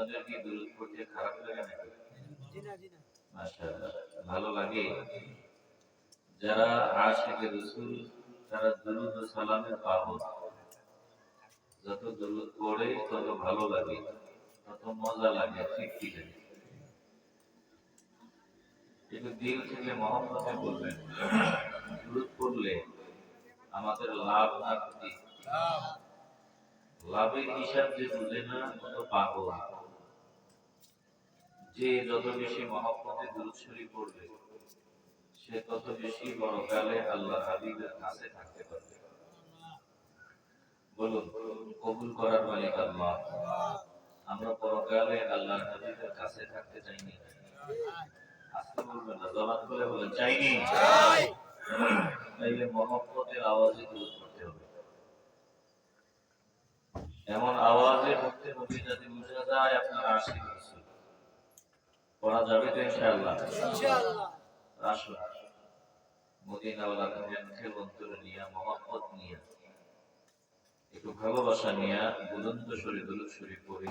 আপনাদের কি দূরত পড়তে খারাপ লাগে নাকি মাশাআল্লাহ ভালো লাগে? যারা আশিক রসুল তারা দুরুদ ও সালামের পাগল। যত দুরুদ পড়ে তত ভালো লাগে। তত মজা লাগে তৃপ্তি লাগে কিন্তু দিল থেকে মহব্বতে বলবেন দুরুদ পড়লে আমাদের লাভ না ক্ষতি। লাভের হিসাব যে বুঝে না তত পাগল। যে যত বেশি মহব্বতে দুরুদ শরীফ পড়বে সে তত বেশি বড় কালে আল্লাহ হাবিবের কাছে থাকতে পারবে। বলুন, কবুল করার মালিক আল্লাহ। আমরা পরকালে আল্লাহ হাবিবের কাছে থাকতে চাইনি। আজকে বলবেন না, জবান করে বলেন, চাইনি। তাইলে মহব্বতের আওয়াজে দূর করতে হবে। এমন আওয়াজে ভক্তি নবী যাতে বুঝা যায়, আপনার আশিক রসুল পড়া যাবে তো ইনশাআল্লাহ। মদিনাওয়ালা মুখের অন্তর নিয়ে মহব্বত নিয়া একটু ভালোবাসা নিয়া বুলন্দ শরীর দুরুদ শরীফ পড়ি।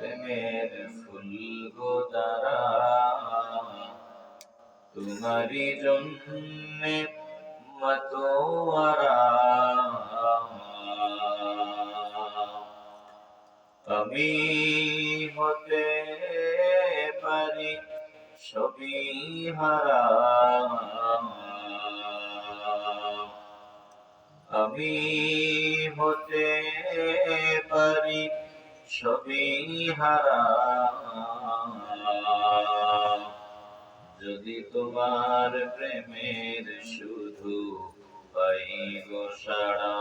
প্রেমের ফুল গোদারা তোমারি জন্যে মতোয়ারা আমি হতে পারি ছবি হারা। আমি হতে পারি হারা যদি তোমার প্রেমের শুধু পাই গো সারা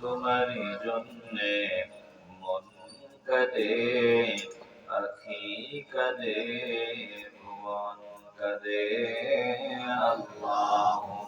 তোমার জন্যে মন কাঁদে, আখি কাঁদে ভুবন কাঁদে আল্লাহুম্মা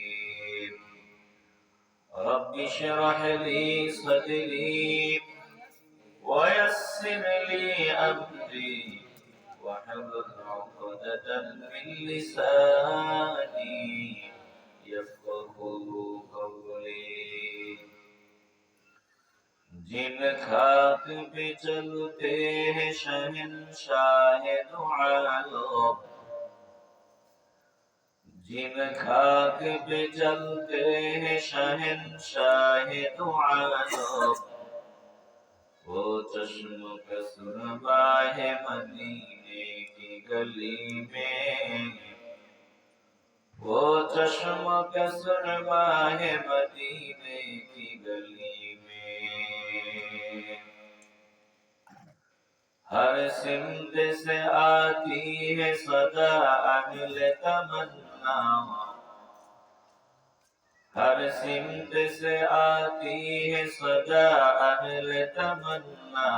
رب اشرح لي صدري ويسر لي أمري واحلل عقدة من لساني يفقه قولي जिन खाक पे चलते हैं शहनशाह दो आलम جن خاک پہ جلتے ہیں شہن شاہ تو وہ چشم کسربا ہے مدینے کی گلی میں۔ وہ چشم کسربا ہے مدینے کی گلی میں۔ ہر سمت سے آتی ہے صدا اگل تمنا۔ نام ہر سمت سے آتی ہے صدا اہل تمنا۔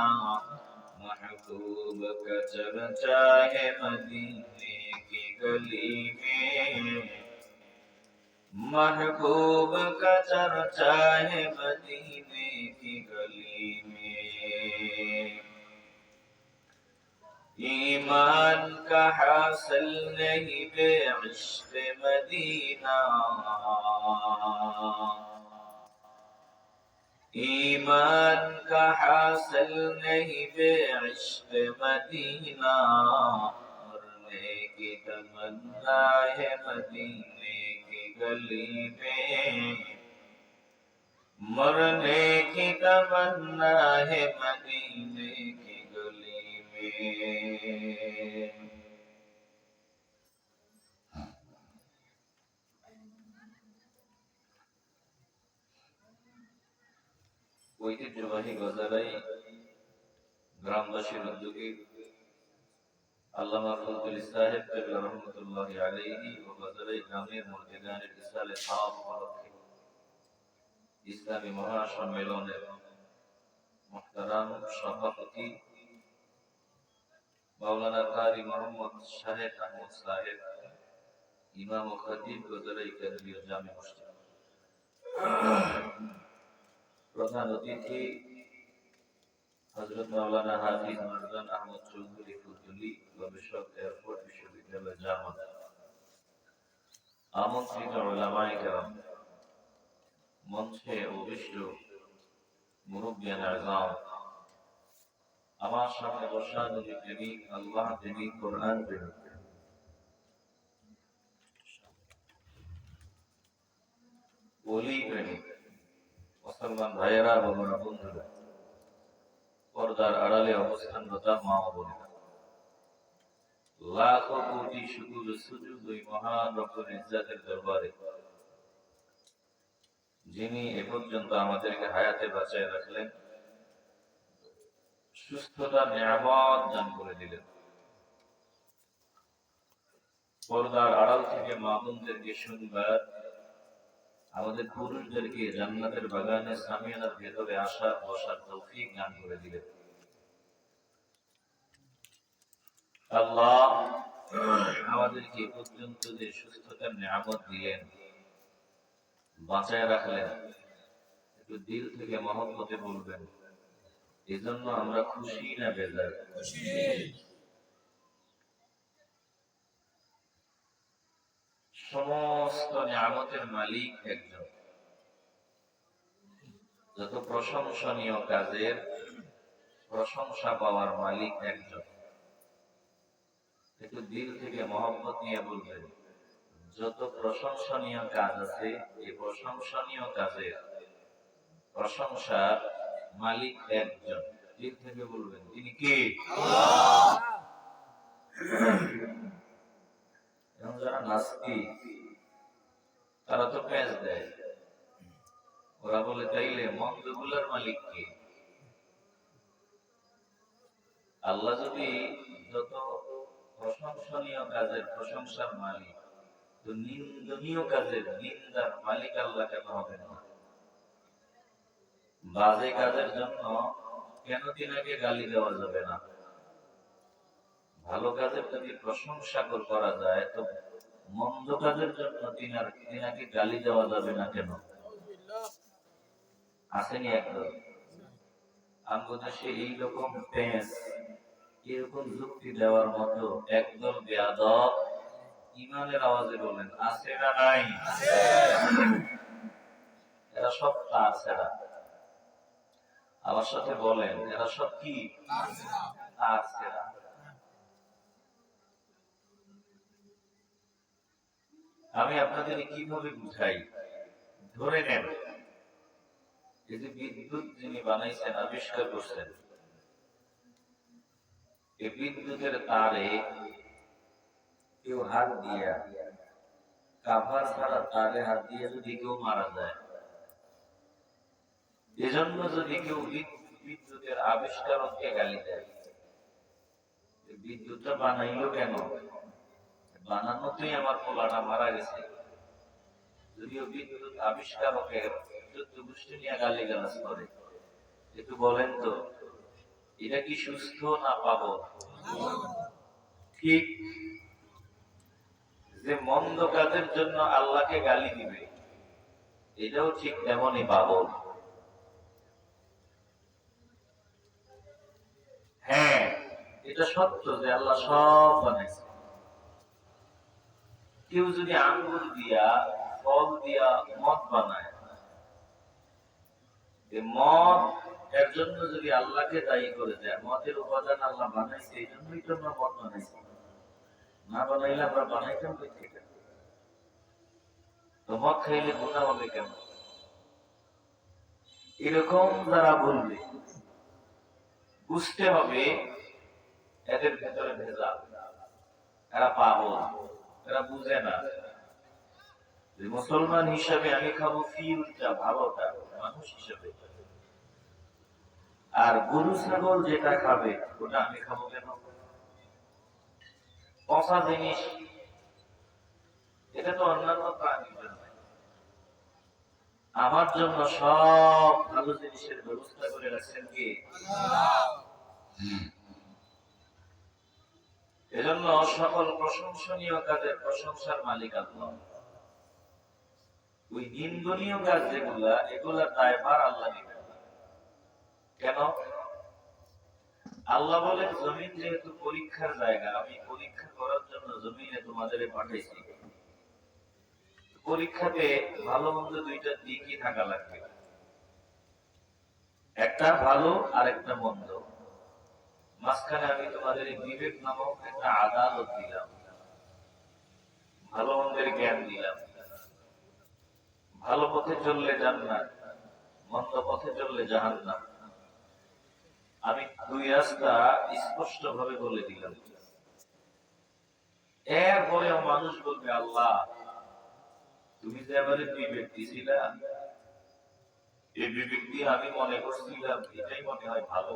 محبوب کا چرچا ہے مدینے کی گلی میں۔ محبوب کا چرچا ہے مدینے ایمان کا حاصل نہیں بے عشق مدینہ۔ ایمان کا حاصل نہیں بے عشق مدینہ۔ مرنے کی تمنا ہے مدینے کی گلی میں۔ مرنے کی تمنا ہے مدینے ঐতিহ্যবাহী গজারাই গ্রামবাসীর উদ্যোগে ইসলামী মহাসম্মেলনের সভাপতি মাওলানা কারি মোহাম্মদ শাহেদ আহমদ সাহেব, ইমাম ও খতিব গজারাই কেন্দ্রীয় জামে মসজিদ। প্রধান অতিথি হজরত মাওলানা হাফিজ মারজান আহমদ চৌধুরী ফুতুলি গবেষক এয়ারপোর্ট বিশ্ববিদ্যালয় জামাত। আমন্ত্রিত ওলামায়ে কেরাম, মঞ্চে আমার সামনে বসা নবী প্রেমিক আল্লাহ প্রেমিক কোরআন ওলি প্রেমিক মুসলমান ভাইয়েরা বন্ধুরা, পর্দার আড়ালে মা লাখো কোটি সুযোগ ওই মহান রব্বুল ইজ্জাতের দরবারে। যিনি এ পর্যন্ত আমাদেরকে হায়াতে বাঁচায় রাখলেন সুস্থতা নিয়ামত দান করে দিলেন। পর্দার আড়াল থেকে মা বোনদেরকে আমাদের পুরুষদেরকে জান্নাতের বাগানে সামিয়ানার ভেতরে আসা বসার তৌফিক দান করে দিলেন। আল্লাহ আমাদেরকে পর্যন্ত যে সুস্থতার নিয়ামত দিলেন, বাঁচায় রাখলেন। একটু দিল থেকে মহব্বতে বলবেন। এজন্য আমরা খুশি না বেজার? সমস্ত নিয়ামতের মালিক একজন। যত প্রশংসনীয় কাজের প্রশংসা পাওয়ার মালিক একজন। একটু দিল থেকে মহব্বত নিয়ে বলবেন যত প্রশংসনীয় কাজ আছে এই প্রশংসনীয় কাজের প্রশংসার মালিক একজন। দিল থেকে বলবেন, তিনি কে? এখন যারা তারা তো দেয়। ওরা বলে, তাইলে মালিক কে? আল্লাহ যদি যত প্রশংসনীয় কাজের প্রশংসার মালিক, তো নিন্দনীয় কাজের নিন্দার মালিক আল্লাহ কেন হবে না? বাজে কাজের জন্য কেন তিনাকে গালি দেওয়া যাবে না? ভালো কাজের যদি প্রশংসা করা যায় তো মন্দ কাজের জন্য তিনার তিনাকে গালি দেওয়া যাবে না কেন? আসেনি একদম আমগো এইরকম পেঁচ এরকম যুক্তি দেওয়ার মতো একদল বেয়াদব ইমানের আওয়াজে বলেন আছে না নাই? এরা সব তার ছেড়া। আমার সাথে বলেন, এরা সব কি? আমি আপনাদের কীভাবে বুঝাই? ধরে নেন, এই যে বিদ্যুৎ যিনি বানাইছেন, আবিষ্কার করছেন, এই বিদ্যুতের তারে কেউ হাত দিয়া, কাভার ছাড়া তারে হাত দিয়ে যদি কেউ মারা যায় এজন্য যদি কেউ বিদ্যুতের আবিষ্কারককে গালি দেয় বিদ্যুৎটা বানাইলো কেন? বানানোতেই আমার পোলাটা মারা গেছে। যদিও বিদ্যুৎ আবিষ্কারকের চোদ্দ গোষ্ঠী নিয়ে গালি গালাজ করে। একটু বলেন তো এটা কি সুস্থ না পাবো? ঠিক যে মন্দ কাজের জন্য আল্লাহকে গালি দিবে, এটাও ঠিক তেমনই পাবো হ্যাঁ এটা সত্য যে আল্লাহ সব বানাইছে। কেউ যদি আঙ্গুর দিয়া, ফল দিয়া মদ বানায় মদ এর জন্য যদি আল্লাহকে দায়ী করে দেয়, মদের উপাদান আল্লাহ বানাইছে, এই জন্যই তো আমরা মদ বানাইছি। না বানাইলে আমরা বানাইতাম কই থেকে তো মদ খাইলে গুণা হবে কেন? এরকম যারা বলবে, বুঝতে হবে এদের ভেতরে ভেজাল এরা পাগল। এরা বুঝে না। মুসলমান হিসাবে আমি খাব ফিউরটা ভালোটা মানুষ হিসাবে। আর গরু ছাগল যেটা খাবে ওটা আমি খাব কেন? পচা জিনিস। এটা তো অন্যান্য প্রাণীর জন্য আমার জন্য সব ভালো জিনিসের ব্যবস্থা করে রাখছেন কি? এজন্য সকল প্রশংসনীয় কাজের প্রশংসার মালিক আল্লাহ। ওই নিন্দনীয় কাজ যেগুলা, এগুলা দায়ভার আল্লাহ নেবেন কেন? আল্লাহ বলেন, জমিন যেহেতু পরীক্ষার জায়গা, আমি পরীক্ষা করার জন্য জমিনে তোমাদের পাঠাইছি। পরীক্ষাতে ভালো মন্দ দুইটা দিকই থাকা লাগবে। একটা ভালো আর একটা মন্দ। মাঝখানে আমি তোমাদের বিবেক নামক একটা আদালত দিলাম। ভালো মন্দের জ্ঞান দিলাম। ভালো পথে চললে জান্নাত, মন্দ পথে চললে জাহান্নাম। আমি দুই রাস্তা স্পষ্ট ভাবে বলে দিলাম। এরপরেও মানুষ বলবে, আল্লাহ, তুমি যে এবারে বিবেক দিছিলা, এই বিবেক দিয়ে আমি মনে করছিলাম, এটাই মনে হয় ভালো।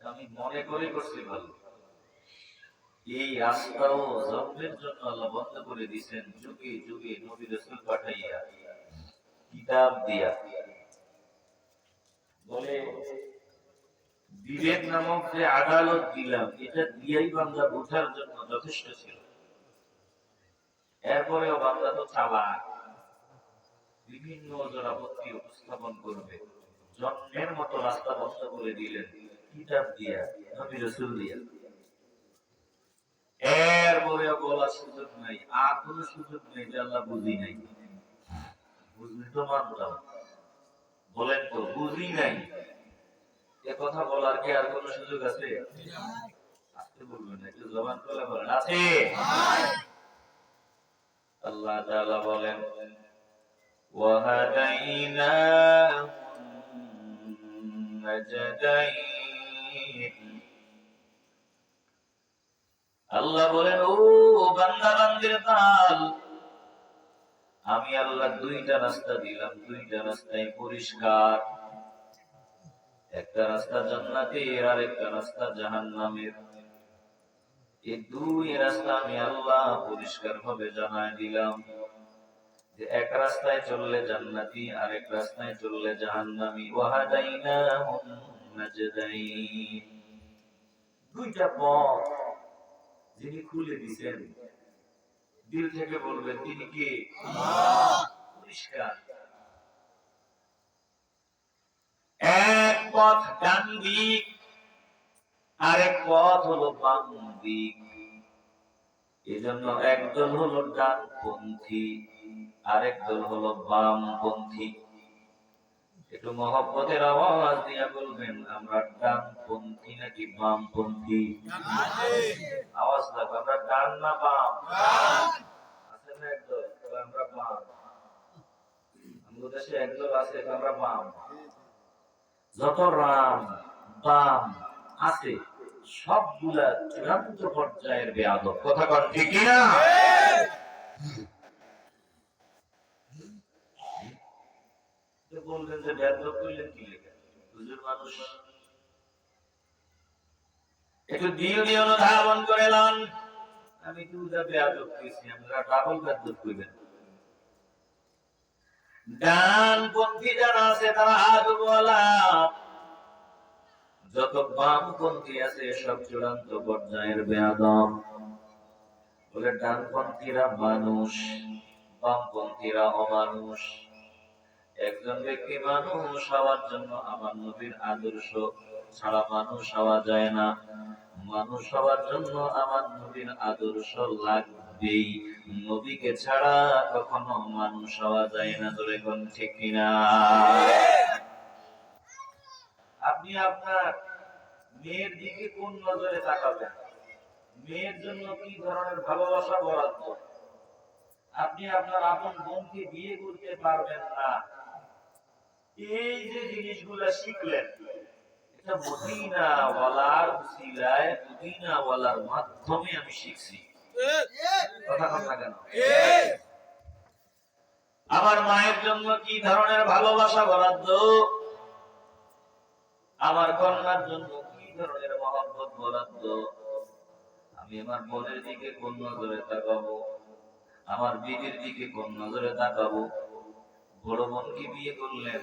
আমি মনে করে করছি ভালো। এই জন্মের জন্য আল্লাহ বন্ধ করে যুগে যুগে নবী রসুল পাঠাইয়া কিতাব দিয়া। বলে বিবেক নামক যে আদালত দিলাম, এটা দিয়াই বান্দা বোঝার জন্য যথেষ্ট ছিল। এরপরেও বান্দা তো চালাক। বিভিন্ন জনাপত্তি উপস্থাপন করবে। জন্মের মতো রাস্তা বন্ধ করে দিলেন। কিতাব দিয়া, নবী দিয়া। সুযোগ নাই, আর সুযোগ নাই যে আল্লাহ বুঝি নাই। বুঝলি তো মানতাম বলেন তো, বুঝি নাই। এ কথা বলার কি আর সুযোগ আছে? বলবেন না, একটু জবান করে বলেন, আছে? আল্লাহ বলেন ওয়াহাদাইনা আল্লাহ বলেন, ও বান্দা, বান্দির দল আমি আল্লাহ দুইটা রাস্তা দিলাম। দুইটা রাস্তায় পরিষ্কার। একটা রাস্তা জান্নাতের আর একটা রাস্তা জাহান্নামের। এই দুই রাস্তা আমি আল্লাহ পরিষ্কার ভাবে জানাই দিলাম। যে এক রাস্তায় চললে জান্নাতি আর এক রাস্তায় চললে জাহান্নামি। ওয়াহাদাইনাহুম দুইটা পথ যিনি খুলে দিল থেকে বলবেন, তিনি পরিষ্কার। এক পথ ডান দিক, আরেক পথ হলো বাম দিক। এজন্য একদল হলো ডানপন্থী আরেক দল হলো বামপন্থী। একটু মহব্বতের আওয়াজ দিয়ে বলবেন, আমরা ডান পন্থী নাকি বাম পন্থী আওয়াজ লাগবে, আমরা ডান না বাম? আছে না একদল আমরা বাম। দেশে একদল আছে আমরা বাম। যত রাম, বাম আছে, সবগুলা চূড়ান্ত পর্যায়ের বেআ কথা কন ঠিক না যে কইলেন কি মানুষ একটু অনুধাবন করে লন আমি কি ডাবল বেয়াদব কইবেন। ডানপন্থী যারা আছে, তারা যত বামপন্থী আছে, সব চূড়ান্ত পর্যায়ের বেয়াদব। বলে ডানপন্থীরা মানুষ বামপন্থীরা অমানুষ। একজন ব্যক্তি মানুষ হওয়ার জন্য আমার নবীর আদর্শ ছাড়া মানুষ হওয়া যায় না। মানুষ হওয়ার জন্য আমার নবীর আদর্শ লাগবেই। নবীকে ছাড়া কখনো মানুষ হওয়া যায় না ধরে কোন ঠিক কিনা? আপনি আপনার মেয়ের দিকে কোন নজরে তাকাবেন? মেয়ের জন্য কি ধরনের ভালোবাসা বরাদ্দ? আপনি আপনার আপন বোনকে বিয়ে করতে পারবেন না। এই যে জিনিসগুলো শিখলেন, এটা মদিনা ওয়ালার উসিলায় মদিনা ওয়ালার মাধ্যমে আমি শিখছি। কথা কথা কেন? আমার মায়ের জন্য কি ধরনের ভালোবাসা বরাদ্দ? আমার কন্যার জন্য কি ধরনের মহব্বত বরাদ্দ? আমি আমার বোনের দিকে কোন নজরে তাকাবো? আমার বিবির দিকে কোন নজরে তাকাবো? বড় বোন বোনকে বিয়ে করলেন?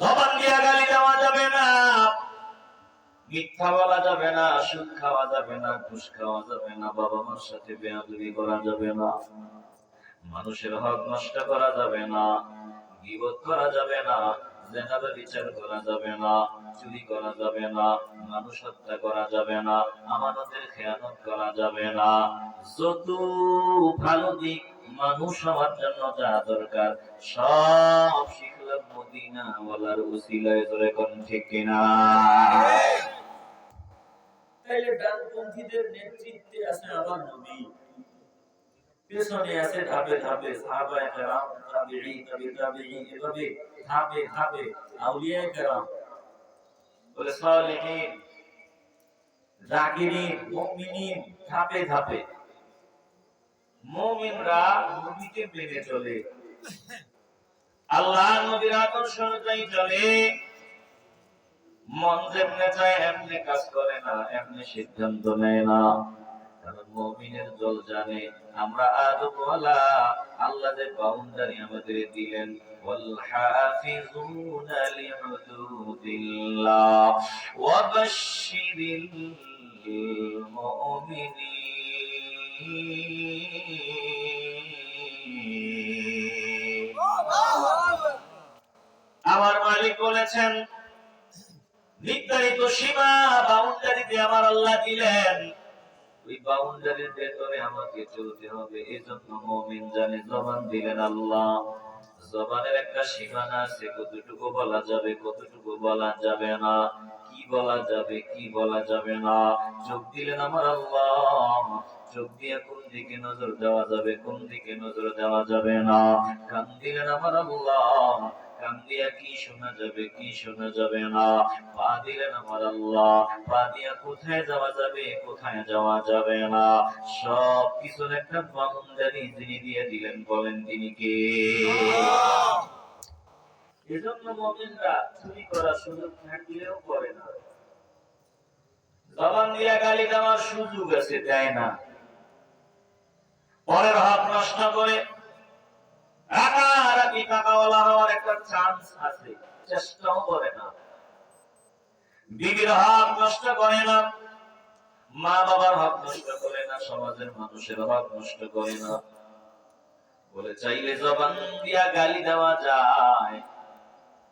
জবান দিয়া গালি দেওয়া যাবে না। মিথ্যা বলা যাবে না, সুদ খাওয়া যাবে না, ঘুষ খাওয়া যাবে না, বাবা মার সাথে করা যাবে না। মানুষের হক নষ্ট করা যাবে না, গিবত করা যাবে না জেনাবে বিচার করা যাবে না, চুরি করা যাবে না, মানুষ হত্যা করা যাবে না, আমানতের খেয়ানত করা যাবে না। যত ভালো দিক মানুষ হওয়ার জন্য যা দরকার, সব শিখলাম মদিনা বলার উসিলায় ধরে কোন ঠিক কিনা? তাইলে ডানপন্থীদের নেতৃত্বে আমার নবী। পেছনে আছে ধাপে ধাপে এভাবে ধাপে ধাপে বলে জাকিরিন, মুমিনিন, ধাপে ধাপে। মুমিনরা নবীকে মেনে চলে আল্লাহ নবীর আদর্শ অনুযায়ী চলে মন যেমনে চায় এমনি কাজ করে না এমনি সিদ্ধান্ত নেয় না কারণ মুমিনের দল জানে আমরা আদবওয়ালা আল্লাহ যে বাউন্ডারি আমাদের দিলেন والحافظون لحدود الله وبشر المؤمنين আমার মালিক বলেছেন, নির্ধারিত সীমা বাউন্ডারিতে আমার আল্লাহ দিলেন। ওই বাউন্ডারির ভেতরে আমাকে চলতে হবে, এজন্য জন্য মমিন জানে জবান দিলেন আল্লাহ। জবানের একটা সীমানা আছে, কতটুকু বলা যাবে, কতটুকু বলা যাবে না। কি বলা যাবে, কি বলা যাবে না। চোখ দিলেন আমার আল্লাহ। চোখ দিয়ে কোন দিকে নজর দেওয়া যাবে, কোন দিকে নজর দেওয়া যাবে না। কান দিলেন আমার আল্লাহ। কান দিয়া কি শোনা যাবে, কি শোনা যাবে না? পা দিলেন আমার আল্লাহ। পা দিয়া কোথায় যাওয়া যাবে, কোথায় যাওয়া যাবে না? সব কিছুর একটা বাউন্ডারি যিনি দিয়ে দিলেন, বলেন তিনি কে? এজন্য মুমিনরা চুরি করার সুযোগ থাকলেও করে না। জবান দিয়া গালি দেওয়ার সুযোগ আছে, দেয় না। পরের হক নষ্ট করে টাকাওয়ালা হওয়ার একটা চান্স আছে। চেষ্টাও করে না। বিবির হক নষ্ট করে না। মা বাবার হক নষ্ট করে না। সমাজের মানুষের হক নষ্ট করে না। বলে চাইলে জবান দিয়া গালি দেওয়া যায়।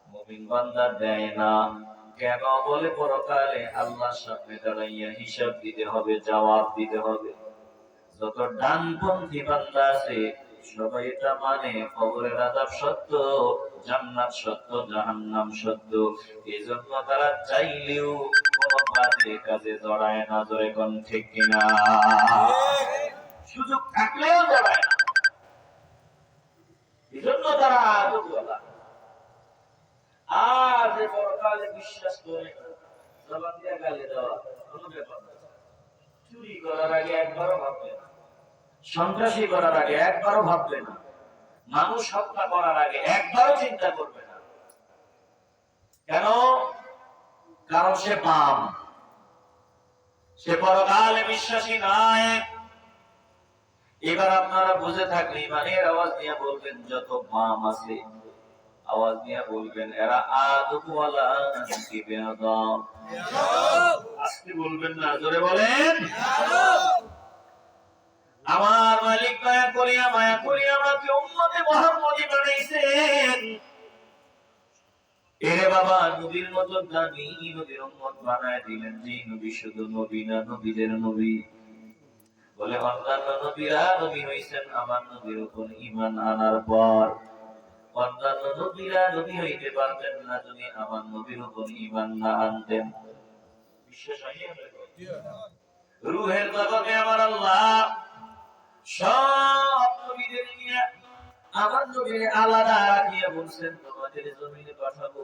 মুমিন বান্দা দেয় না। কেন? বলে পরকালে সামনে দাঁড়াইয়া হিসাব দিতে হবে, জবাব দিতে হবে। যত ডানপন্থী বান্দা আছে সবাই এটা মানে কবরের আযাব সত্য, জান্নাত সত্য, জাহান্নাম সত্য। এই জন্য তারা চাইলেও কোন বাজে কাজে জড়ায় না জোরে কোন ঠিক কিনা। সুযোগ থাকলেও জড়ায় না। এই জন্য তারা আর যে বিশ্বাস করে, জবান গালি দেওয়া কোনো ব্যাপার না। চুরি করার আগে একবারও ভাববে না। সন্ত্রাসী করার আগে একবারও ভাববে না। মানুষ হত্যা করার আগে একবারও চিন্তা করবে না। কেন? কারণ সে পাম সে পরকালে বিশ্বাসী নাই এবার আপনারা বুঝে থাকলে ইমানের আওয়াজ দিয়ে বলবেন যত মাম আছে। আওয়াজ দিয়ে বলবেন এরা বেয়াদব? আজকে বলবেন না জোরে বলেন। মুহাম্মদী বানাইছেন এরে বাবা, নবীর মতো দামি, নবীর উম্মত বানায় দিলেন যে, নবী শুধু নবী না, নবীদের নবী। বলে অন্যান্য নবীরা নবী হইছেন, আমার নবীর উপর ঈমান আনার পর। অন্যান্য নবীরা নবী হইতে পারতেন না যদি আমার নবীর উপর ঈমান না আনতেন। রুহের জগতে আমার আল্লাহ সব নবীদের নিয়ে আমার নবীর আলাদা গিয়ে বলছেন তোমাদের জমিনে পাঠাবো